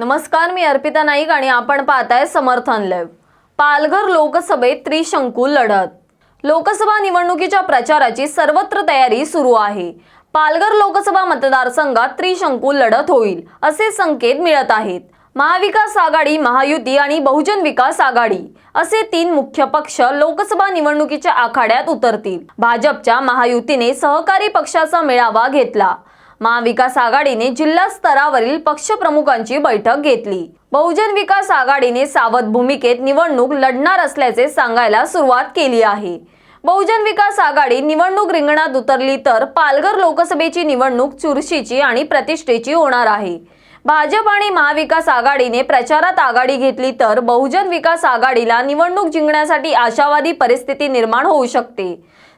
नमस्कार मी अर्पिता नाईक आणि आपण पाहताय समर्थन लाईव्ह पालघर लोकसभेत त्रिशंकू लढत. लोकसभा निवडणुकीच्या प्रचाराची सर्वत्र तयारी सुरू आहे. पालघर लोकसभा मतदारसंघात त्रिशंकू लढत होईल असे संकेत मिळत आहेत. महाविकास आघाडी महायुती आणि बहुजन विकास आघाडी असे तीन मुख्य पक्ष लोकसभा निवडणुकीच्या आखाड्यात उतरतील. भाजपच्या महायुतीने सहकारी पक्षाचा मेळावा घेतला. महाविकास आघाडीने जिल्हा स्तरावरील पक्षप्रमुखांची बैठक घेतली. बहुजन विकास आघाडीने सावध भूमिकेत निवडणूक लढणार असल्याचे सांगायला सुरुवात केली आहे. बहुजन विकास आघाडी निवडणूक रिंगणात उतरली तर पालघर लोकसभेची निवडणूक चुरशीची आणि प्रतिष्ठेची होणार आहे. भाजप आणि महाविकास आघाडीने प्रचारात आघाडी घेतली तर बहुजन विकास आघाडीला निवडणूक जिंकण्यासाठी आशावादी परिस्थिती निर्माण होऊ शकते.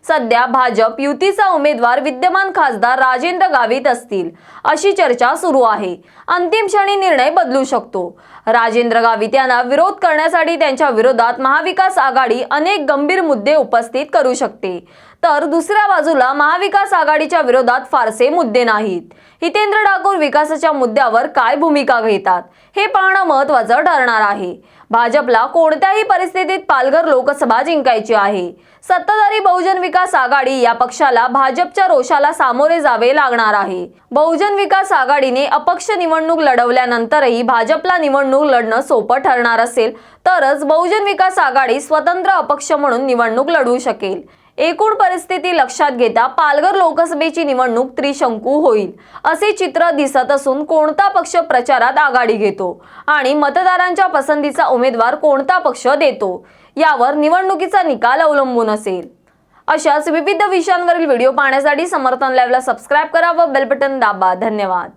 सध्या भाजप युतीचा उमेदवार विद्यमान खासदार राजेंद्र गावित असतील अशी चर्चा सुरू आहे. अंतिम क्षणी निर्णय बदलू शकतो. राजेंद्र गावित यांना विरोध करण्यासाठी त्यांच्या विरोधात महाविकास आघाडी अनेक गंभीर मुद्दे उपस्थित करू शकते. तर दुसऱ्या बाजूला महाविकास आघाडीच्या विरोधात फारसे मुद्दे नाहीत. हितेंद्र ठाकूर विकासाच्या मुद्द्यावर काय भूमिका घेतात हे पाहणं महत्वाचं ठरणार आहे. भाजपला कोणत्याही परिस्थितीत पालघर लोकसभा जिंकायची आहे. सत्ताधारी बहुजन विकास आघाडी या पक्षाला भाजपच्या रोषाला सामोरे जावे लागणार आहे. बहुजन विकास आघाडीने अपक्ष निवडणूक लढवल्यानंतरही भाजपला निवडणूक लढणं सोपं ठरणार असेल तरच बहुजन विकास आघाडी स्वतंत्र अपक्ष म्हणून निवडणूक लढवू शकेल. एकूण परिस्थिती लक्षात घेता पालघर लोकसभेची निवडणूक त्रिशंकू होईल असे चित्र दिसत असून कोणता पक्ष प्रचारात आघाडी घेतो आणि मतदारांच्या पसंतीचा उमेदवार कोणता पक्ष देतो यावर निवडणुकीचा निकाल अवलंबून असेल. अशाच विविध विषयांवरील व्हिडिओ पाहण्यासाठी समर्थन लाईव्हला सबस्क्राईब करा व बेल बटन दाबा. धन्यवाद.